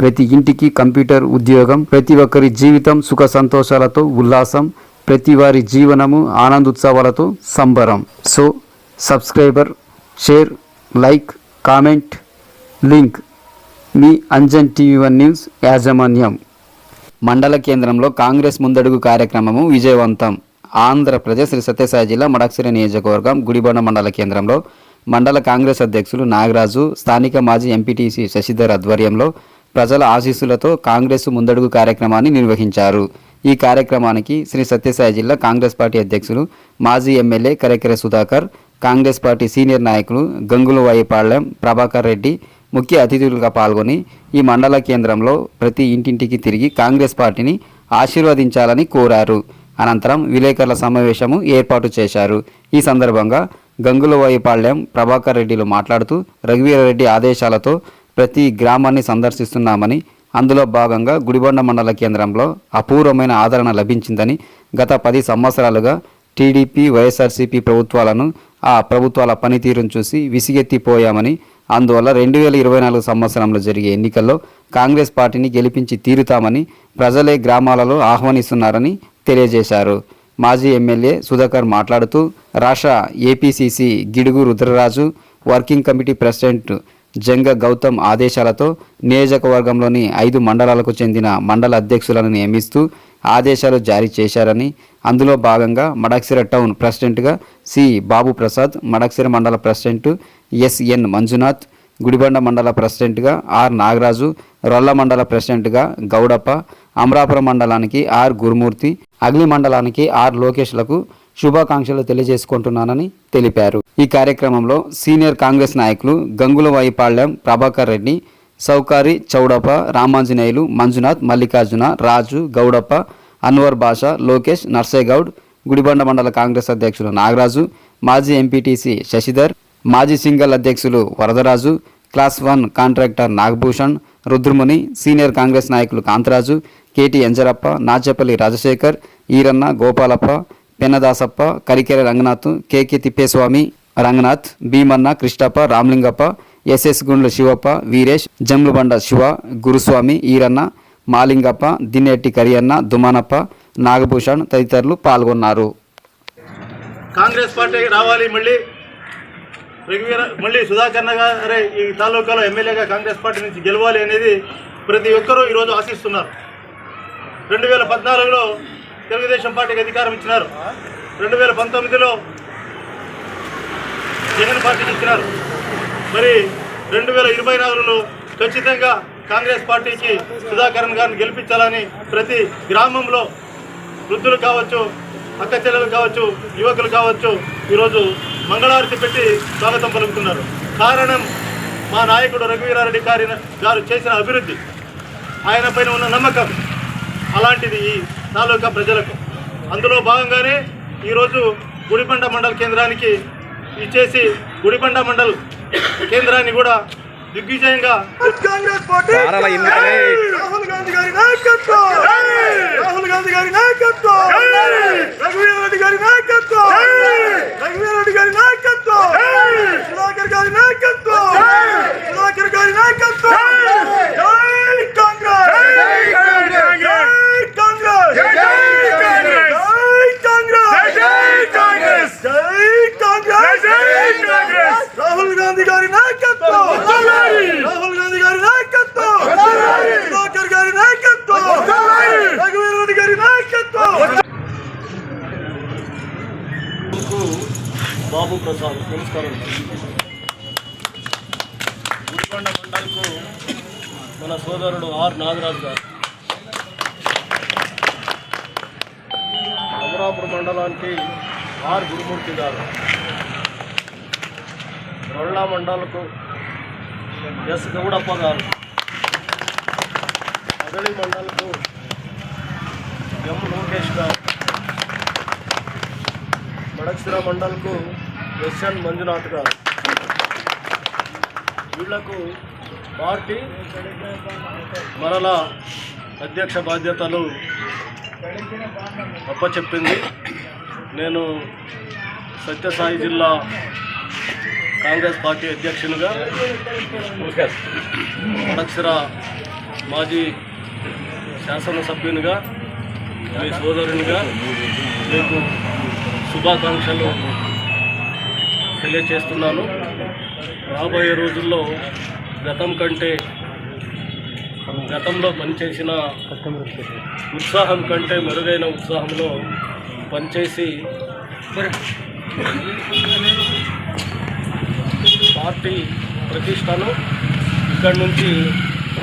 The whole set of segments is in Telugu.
ప్రతి ఇంటికి కంప్యూటర్ ఉద్యోగం ప్రతి ఒక్కరి జీవితం సుఖ సంతోషాలతో ఉల్లాసం ప్రతి వారి జీవనము ఆనందోత్సవాలతో సంబరం. So subscriber share like comment link. మీ అంజన్ టీవీ వన్ న్యూస్ యాజమాన్యం. మండల కేంద్రంలో కాంగ్రెస్ ముందడుగు కార్యక్రమము విజయవంతం. ఆంధ్రప్రదేశ్ శ్రీ సత్యసాయి జిల్లా మడక్సిరి నియోజకవర్గం గుడిబండ మండల కేంద్రంలో మండల కాంగ్రెస్ అధ్యక్షులు నాగరాజు స్థానిక మాజీ ఎంపీటీసీ శశిధర్ ఆధ్వర్యంలో ప్రజల ఆశీస్సులతో కాంగ్రెస్ ముందడుగు కార్యక్రమాన్ని నిర్వహించారు. ఈ కార్యక్రమానికి శ్రీ సత్యసాయి జిల్లా కాంగ్రెస్ పార్టీ అధ్యక్షులు మాజీ MLA Karekara Sudhakar Congress party senior నాయకులు గంగుల వైపాళ్యం ప్రభాకర్ రెడ్డి ముఖ్య అతిథులుగా పాల్గొని ఈ మండల కేంద్రంలో ప్రతి ఇంటింటికి తిరిగి కాంగ్రెస్ పార్టీని ఆశీర్వదించాలని కోరారు. అనంతరం విలేకరుల సమావేశము ఏర్పాటు చేశారు. ఈ సందర్భంగా గంగులవాయిపాళ్యం ప్రభాకర్ రెడ్డిలు మాట్లాడుతూ రఘువీరారెడ్డి ఆదేశాలతో ప్రతి గ్రామాన్ని సందర్శిస్తున్నామని అందులో భాగంగా గుడిబండ మండల కేంద్రంలో అపూర్వమైన ఆదరణ లభించిందని గత పది సంవత్సరాలుగా టీడీపీ వైఎస్ఆర్సీపీ ప్రభుత్వాలను ఆ ప్రభుత్వాల పనితీరును చూసి విసిగెత్తిపోయామని అందువల్ల రెండు వేల ఇరవై నాలుగు సంవత్సరంలో జరిగే ఎన్నికల్లో కాంగ్రెస్ పార్టీని గెలిపించి తీరుతామని ప్రజలే గ్రామాలలో ఆహ్వానిస్తున్నారని తెలియజేశారు. మాజీ ఎమ్మెల్యే సుధాకర్ మాట్లాడుతూ రాష్ట్ర APCC Gidugu Rudraraju working committee president Janga Gautam ఆదేశాలతో నియోజకవర్గంలోని ఐదు మండలాలకు చెందిన మండల అధ్యక్షులను నియమిస్తూ ఆదేశాలు జారీ చేశారని అందులో భాగంగా మడక్సిర టౌన్ ప్రెసిడెంట్గా సి. బాబు ప్రసాద్ మడక్సిర మండల ప్రెసిడెంట్ ఎస్ఎన్ మంజునాథ్ గుడిబండ మండల ప్రెసిడెంట్గా ఆర్. నాగరాజు రొల్ల మండల ప్రెసిడెంట్గా గౌడప్ప అమరాపురం మండలానికి ఆర్. గురుమూర్తి అగ్ని మండలానికి ఆర్. లోకేష్లకు శుభాకాంక్షలు తెలియజేసుకుంటున్నానని తెలిపారు. ఈ కార్యక్రమంలో సీనియర్ కాంగ్రెస్ నాయకులు గంగుల వైపాళ్యం ప్రభాకర్ రెడ్డి సౌకారి చౌడప్ప రామాంజనేయులు మంజునాథ్ మల్లికార్జున రాజు గౌడప్ప అన్వర్ బాషా లోకేష్ నర్సేగౌడ్ గుడిబండ మండల కాంగ్రెస్ అధ్యక్షులు నాగరాజు మాజీ ఎంపీటీసీ శశిధర్ మాజీ సింగల్ అధ్యక్షులు Varadaraju class one contractor Nagabhushan Rudramuni senior Congress నాయకులు Kantharaju K T Enjarappa Nachapalli Rajashekar Eranna Gopalappa Pennadasappa Karikera Ranganath K K Thippeswamy Ranganath Bheemanna Krishnappa Ramalingappa S S Gundla Shivappa Veeresh Jamlubanda Shiva Guruswamy Eranna Malingappa Dinnetti Kariyanna Dumanappa Nagabhushan తదితరులు పాల్గొన్నారు. కాంగ్రెస్ పార్టీ రావాలి మళ్ళీ. రఘువీర మళ్ళీ సుధాకర్ గారే ఈ తాలూకాలో ఎమ్మెల్యేగా కాంగ్రెస్ పార్టీ నుంచి గెలవాలి అనేది ప్రతి ఒక్కరూ ఈరోజు ఆశిస్తున్నారు. రెండు వేల పద్నాలుగులో తెలుగుదేశం పార్టీకి అధికారం ఇచ్చినారు. రెండు వేల పంతొమ్మిదిలో జగన్ పార్టీకి ఇచ్చినారు. మరి రెండు వేల ఇరవై నాలుగులో ఖచ్చితంగా కాంగ్రెస్ పార్టీకి సుధాకరన్ గారిని గెలిపించాలని ప్రతి గ్రామంలో వృద్ధులు కావచ్చు అక్క చెల్లెలు కావచ్చు యువకులు కావచ్చు ఈరోజు మంగళారతి పెట్టి స్వాగతం పలుకుతున్నారు. కారణం మా నాయకుడు రఘువీరారెడ్డి గారి గారు చేసిన అభివృద్ధి. ఆయన పైన ఉన్న నమ్మకం. అలాంటిది ఈ తాలూకా ప్రజలకు. అందులో భాగంగానే ఈరోజు గుడిబండ మండల కేంద్రానికి ఇచ్చేసి గుడిబండ మండల్ కేంద్రాన్ని కూడా దిగ్విజయంగా కాంగ్రెస్ పార్టీ రాహుల్ గాంధీ గారి నాయకత్వం! రాహుల్ గాంధీ గారి నాయకత్వం! రఘువీర్ రెడ్డి గారి నాయకత్వం! రఘువీర్ రెడ్డి గారి నాయకత్వం సుధాకర్ గారి నాయకత్వం సుధాకర్ గారి నాయకత్వం జై కాంగ్రెస్ జై కాంగ్రెస్ జై కాంగ్రెస్ జై కాంగ్రెస్ జై కాంగ్రెస్ జై కాంగ్రెస్ రాహుల్ గాంధీ గారి నాయకత్వం రాహుల్ గాంధీ గారి నాయకత్వం సుధాకర్ గారి నాయకత్వం రఘువీర్ రెడ్డి గారి నాయకత్వం బాబు ప్రసాద్ నమస్కారం. గుడికొండ మండల్కు మన సోదరుడు ఆర్ నాగరాజు గారు. అమరాపురం మండలానికి ఆర్ గురుమూర్తి గారు. రొళ్ళ మండలకు ఎస్ గౌడప్ప గారు. కదలి మండలకు ఎం లోకేష్ గారు. మడక్సిర మండల్కు ఎస్ఎన్ మంజునాథ్ గారు. వీళ్ళకు పార్టీ మరలా అధ్యక్ష బాధ్యతలు అప్పచెప్పింది. నేను సత్యసాయి జిల్లా కాంగ్రెస్ పార్టీ అధ్యక్షునిగా మడక్సిర మాజీ శాసనసభ్యునిగా మీ సోదరునిగా మీకు శుభాకాంక్షలు తెలియచేస్తున్నాను. రాబోయే రోజుల్లో గతం కంటే గతంలో పనిచేసిన ఉత్సాహం కంటే మెరుగైన ఉత్సాహంలో పనిచేసి పార్టీ ప్రతిష్టను ఇక్కడి నుంచి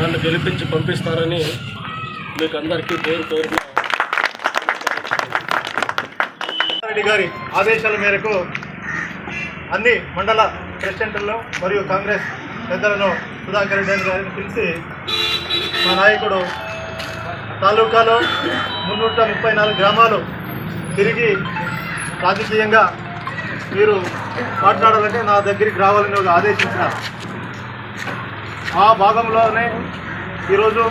నన్ను గెలిపించి పంపిస్తారని మీకు అందరికీ పేరు పేరున గారి ఆదేశాల మేరకు అన్ని మండల ప్రెసిడెంట్లను మరియు కాంగ్రెస్ పెద్దలను సుధాకర్ రెడ్డి గారిని పిలిచి మా నాయకుడు తాలూకాలో మున్నూట ముప్పై నాలుగు గ్రామాలు తిరిగి రాజకీయంగా మీరు మాట్లాడాలంటే నా దగ్గరికి రావాలని ఒక ఆదేశించిన ఆ భాగంలోనే ఈరోజు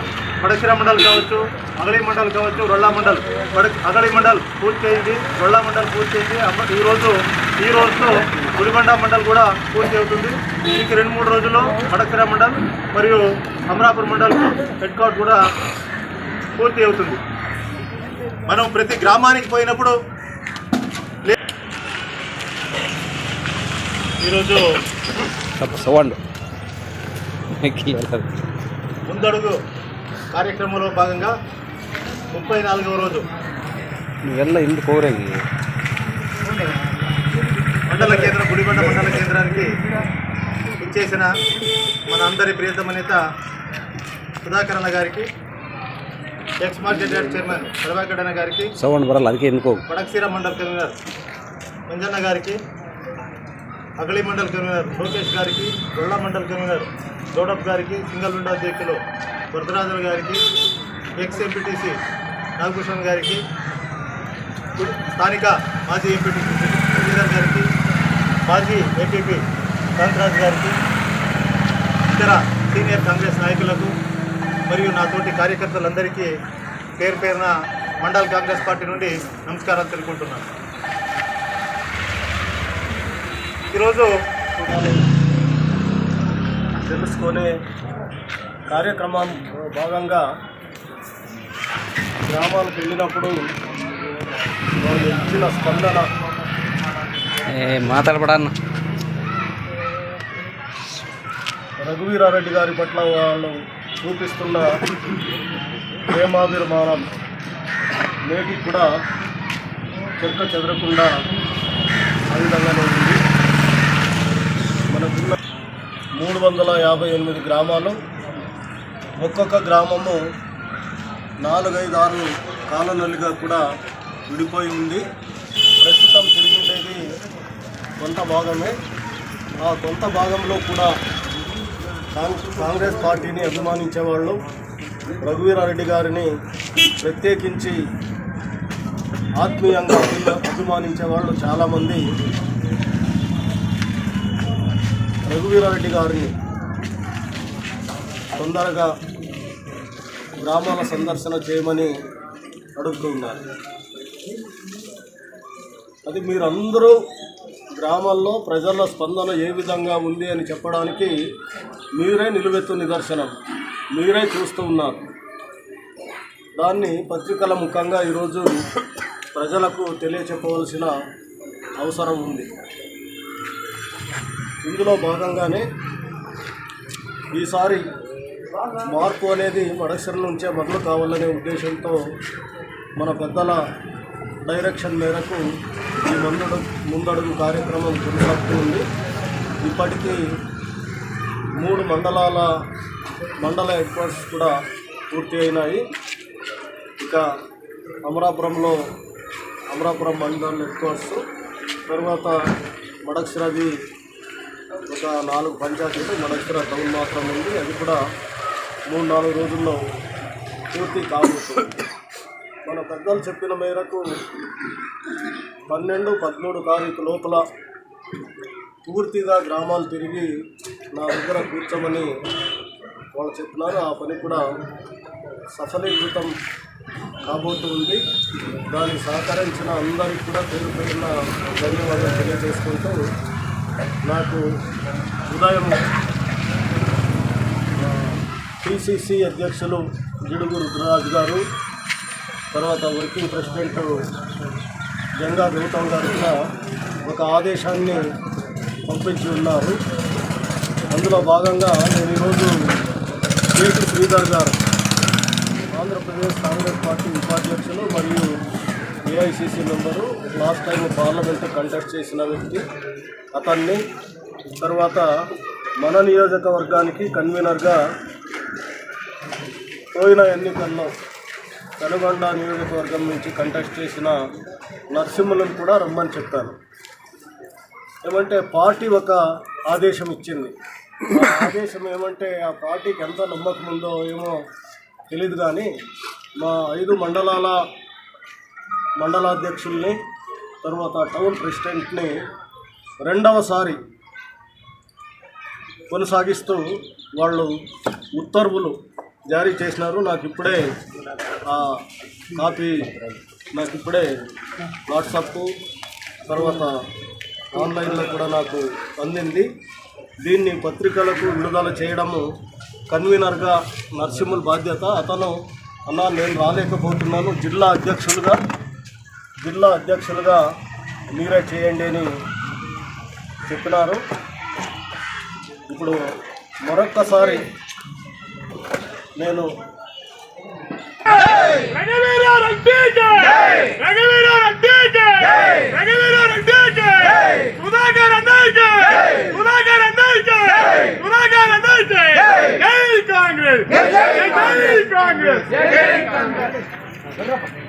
పడసిర మండల్ కావచ్చు అగళి మండల్ కావచ్చు రొల్లా మండల్ మడ అగళి మండల్ పూర్తి చేయింది రొల్లా మండల్ పూర్తి అయింది అమ్మ- ఈరోజు ఈ రోజుతో గుడిబండ మండల్ కూడా పూర్తి అవుతుంది. ఇంక రెండు మూడు రోజుల్లో మడసిర మండల్ మరియు అమరాపూర్ మండల్ హెడ్ క్వార్టర్ కూడా పూర్తి అవుతుంది. మనం ప్రతి గ్రామానికి పోయినప్పుడు ఈరోజు ముందడుగు కార్యక్రమంలో భాగంగా ముప్పై నాలుగవ రోజు. నువ్వెల్ల ఇందు పోరేగి మండల కేంద్రం గుడిగొండ మండల కేంద్రానికి ఇచ్చేసిన మన అందరి ప్రియతమ నేత సుధాకరణ గారికి ఎక్స్ మార్కెట్ యార్డ్ చైర్మన్ అన్న గారికి సౌండ్ బరాలు ఎందుకో? మండల కన్వీనర్ మంజన్న గారికి అగలి మండల కన్వీనర్ లోకేష్ గారికి గొళ్ళ మండల కన్వీనర్ గౌడప్ గారికి సింగల్ విండో అధ్యక్షులు వరదరాజుల గారికి ఎక్స్ ఎంపీటీసీ నాగభూషణ్ గారికి స్థానిక మాజీ ఎంపీటీసీ గారికి మాజీ ఏపీపీ కాంతరాజు గారికి ఇతర సీనియర్ కాంగ్రెస్ నాయకులకు మరియు నా తోటి కార్యకర్తలందరికీ పేరు పేరున మండల్ కాంగ్రెస్ పార్టీ నుండి నమస్కారాలు తెలుపుకుంటున్నాను. ఈరోజు తెలుసుకునే కార్యక్రమం భాగంగా గ్రామాలకు వెళ్ళినప్పుడు వాళ్ళు ఇచ్చిన స్పందన మాట్లాడబడన్న. రఘువీరారెడ్డి గారి పట్ల వాళ్ళు చూపిస్తున్న ప్రేమాభిమానం. నేటికి కూడా చెక్క చెదరకుండా ఆ విధంగానే ఉంది. మనకున్న మూడు వందల యాభై ఎనిమిది గ్రామాలు ఒక్కొక్క గ్రామము నాలుగైదు ఆరు కాలనలుగా కూడా విడిపోయి ఉంది. ప్రస్తుతం తిరిగిండేది కొంత భాగమే. ఆ కొంత భాగంలో కూడా కాంగ్రెస్ పార్టీని అభిమానించే వాళ్ళు. రఘువీరారెడ్డి గారిని ప్రత్యేకించి ఆత్మీయంగా అభిమానించే వాళ్ళు చాలామంది. రఘువీరారెడ్డి గారిని తొందరగా గ్రామాల సందర్శన చేయమని అడుగుతూ ఉన్నారు. అది మీరందరూ గ్రామాల్లో ప్రజల స్పందన ఏ విధంగా ఉంది అని చెప్పడానికి మీరే నిలువెత్తు నిదర్శనం. మీరే చూస్తూ ఉన్నారు. దాన్ని పత్రికల ముఖంగా ఈరోజు ప్రజలకు తెలియచెప్పవలసిన అవసరం ఉంది. ఇందులో భాగంగానే ఈసారి మార్పు అనేది మడసర నుంచే మొదలు కావాలనే ఉద్దేశంతో మన పెద్దల డైరెక్షన్ మేరకు ఈ ముందడు ముందడుగు కార్యక్రమం కొనసాగుతుంది. ఇప్పటికీ మూడు మండలాల మండల హెడ్ క్వార్టర్స్ కూడా పూర్తి అయినాయి. ఇక అమరాపురంలో అమరాపురం మండల హెడ్ క్వార్టర్స్ తర్వాత మడక్షరది ఒక నాలుగు పంచాయతీలు మడక్షర టౌన్ మాత్రం ఉంది. అది కూడా మూడు నాలుగు రోజుల్లో పూర్తి కాబోతుంది మన పెద్దలు చెప్పిన మేరకు పన్నెండు పదమూడు తారీఖు లోపల పూర్తిగా గ్రామాలు తిరిగి నా దగ్గర కూర్చోమని వాళ్ళు చెప్పినారు. ఆ పని కూడా సఫలీకృతం కాబోతుంది దాన్ని సహకరించిన అందరికీ కూడా పేరు పేరున ధన్యవాదాలు తెలియజేసుకుంటూ నాకు ఉదయం పిసిసి అధ్యక్షులు గిడుగు రుద్రరాజు గారు తర్వాత వర్కింగ్ ప్రెసిడెంట్ జంగా గౌతమ్ గారు ఒక ఆదేశాన్ని పంపించి ఉన్నారు. అందులో భాగంగా నేను ఈరోజు కేటీ శ్రీధర్ గారు ఆంధ్రప్రదేశ్ కాంగ్రెస్ పార్టీ ఉపాధ్యక్షులు మరియు AICC member last time parliament conduct చేసిన వ్యక్తి. అతన్ని తర్వాత మన నియోజకవర్గానికి కన్వీనర్గా పోయిన ఎన్నికల్లో పెనుగొండ నియోజకవర్గం నుంచి కంటెస్ట్ చేసిన నరసింహులను కూడా రమ్మని చెప్పాను. ఏమంటే పార్టీ ఒక ఆదేశం ఇచ్చింది. ఆదేశం ఏమంటే ఆ పార్టీకి ఎంత నమ్మకం ఉందో ఏమో తెలియదు కానీ మా ఐదు మండలాల మండలాధ్యక్షుల్ని తర్వాత టౌన్ ప్రెసిడెంట్ని రెండవసారి కొనసాగిస్తూ వాళ్ళు ఉత్తర్వులు జారీ చేసినారు. నాకు ఇప్పుడే కాపీ నాకు ఇప్పుడే వాట్సాప్ తర్వాత ఆన్లైన్లో కూడా నాకు అందింది. దీన్ని పత్రికలకు విడుదల చేయడము కన్వీనర్గా నర్సింహుల బాధ్యత. అతను అన్న నేను రాలేకపోతున్నాను. జిల్లా అధ్యక్షులుగా జిల్లా అధ్యక్షులుగా మీరే చేయండి అని చెప్పినారు. ఇప్పుడు మరొక్కసారి నేను రఘువీర రెడ్డికి రఘువీర రెడ్డికి రఘువీర రెడ్డికి సుధాకర్ అన్నయ్యకి సుధాకర్ అన్నయ్యకి సుధాకర్ అన్నయ్యకి జై కాంగ్రెస్ జై కాంగ్రెస్ జై కాంగ్రెస్